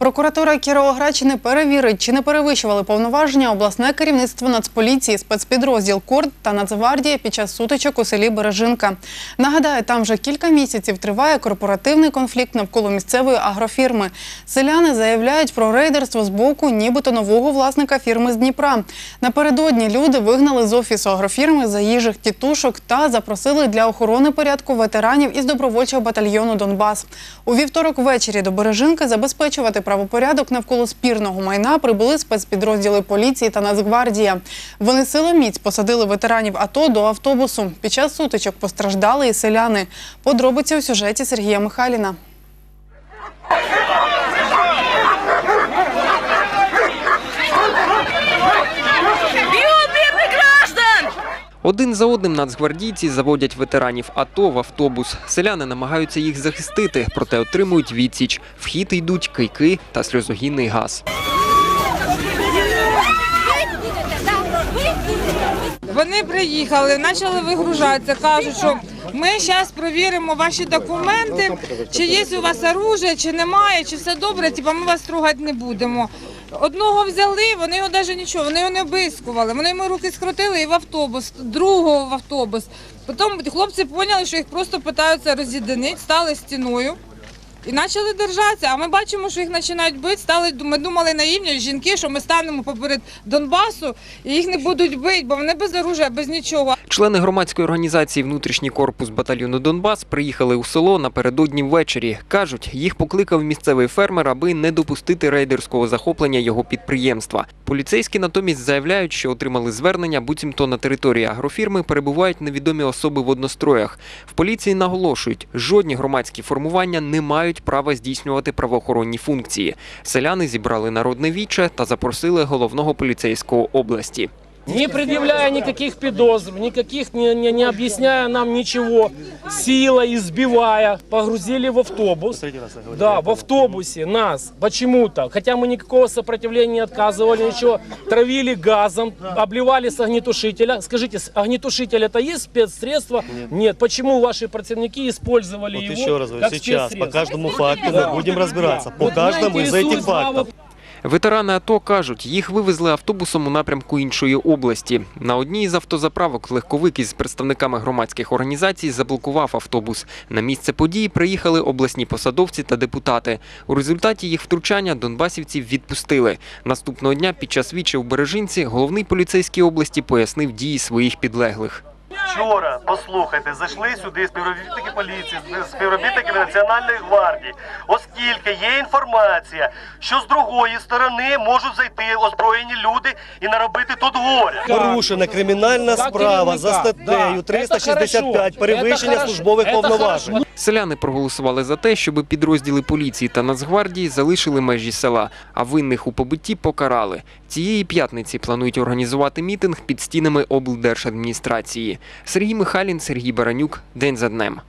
Прокуратура Кіровоградщини перевірить, чи не перевищували повноваження обласне керівництво Нацполіції, спецпідрозділ Корд та Нацгвардія під час сутичок у селі Бережинка. Нагадаю, там вже кілька місяців триває корпоративний конфлікт навколо місцевої агрофірми. Селяни заявляють про рейдерство з боку нібито нового власника фірми з Дніпра. Напередодні люди вигнали з офісу агрофірми заїжджих тітушок та запросили для охорони порядку ветеранів із добровольчого батальйону Донбас. У вівторок ввечері до Бережинки забезпечувати правопорядок навколо спірного майна прибули спецпідрозділи поліції та Нацгвардія. Вони силоміць посадили ветеранів АТО до автобусу. Під час сутичок постраждали і селяни. Подробиці у сюжеті Сергія Михайліна. Один за одним нацгвардійці заводять ветеранів АТО в автобус. Селяни намагаються їх захистити, проте отримують відсіч. В хід йдуть кийки та сльозогінний газ. Вони приїхали, почали вигружатися, кажуть, що ми зараз перевіримо ваші документи, чи є у вас оружие, чи немає, чи все добре, типа ми вас трогати не будемо. Одного взяли, вони його навіть нічого, вони його не обискували. Вони йому руки скрутили і в автобус, другого в автобус. Потім хлопці поняли, що їх просто питаються роз'єдинити, стали стіною. І почали держатися, а ми бачимо, що їх починають бити. Стали ми думали наївні жінки, що ми станемо поперед Донбасу і їх не будуть бити, бо вони без оружия, без нічого. Члени громадської організації Внутрішній корпус батальйону Донбас приїхали у село напередодні ввечері. кажуть, їх покликав місцевий фермер, аби не допустити рейдерського захоплення його підприємства. Поліцейські натомість заявляють, що отримали звернення, буцімто на території агрофірми перебувають невідомі особи в одностроях. В поліції наголошують, жодні громадські формування не мають права здійснювати правоохоронні функції. Селяни зібрали народне віче та запросили головного поліцейського області. Не предъявляя никаких підозр, никаких, не, не, не объясняя нам ничего, силой избивая, погрузили в автобус. Да, в автобусе нас почему-то, хотя мы никакого сопротивления не отказывали, ничего, травили газом, обливали с огнетушителя. Скажите, огнетушитель это есть спецсредство? Нет. Почему ваши противники использовали Вот его еще раз говорю, как сейчас по каждому факту мы будем разбираться. По Вот каждому из этих фактов. Ветерани АТО кажуть, їх вивезли автобусом у напрямку іншої області. На одній із автозаправок легковик із представниками громадських організацій заблокував автобус. На місце події приїхали обласні посадовці та депутати. У результаті їх втручання донбасівців відпустили. Наступного дня під час вічі в Бережинці головний поліцейський області пояснив дії своїх підлеглих. Вчора, послухайте, зайшли сюди співробітники поліції, співробітники Національної гвардії, оскільки є інформація, що з другої сторони можуть зайти озброєні люди і наробити тут горя. Порушена кримінальна справа за статтею Да, 365 перевищення службових повноважень. Селяни проголосували за те, щоб підрозділи поліції та Нацгвардії залишили межі села, а винних у побитті покарали. Цієї п'ятниці планують організувати мітинг під стінами облдержадміністрації. Сергій Михайлін, Сергій Баранюк. День за днем.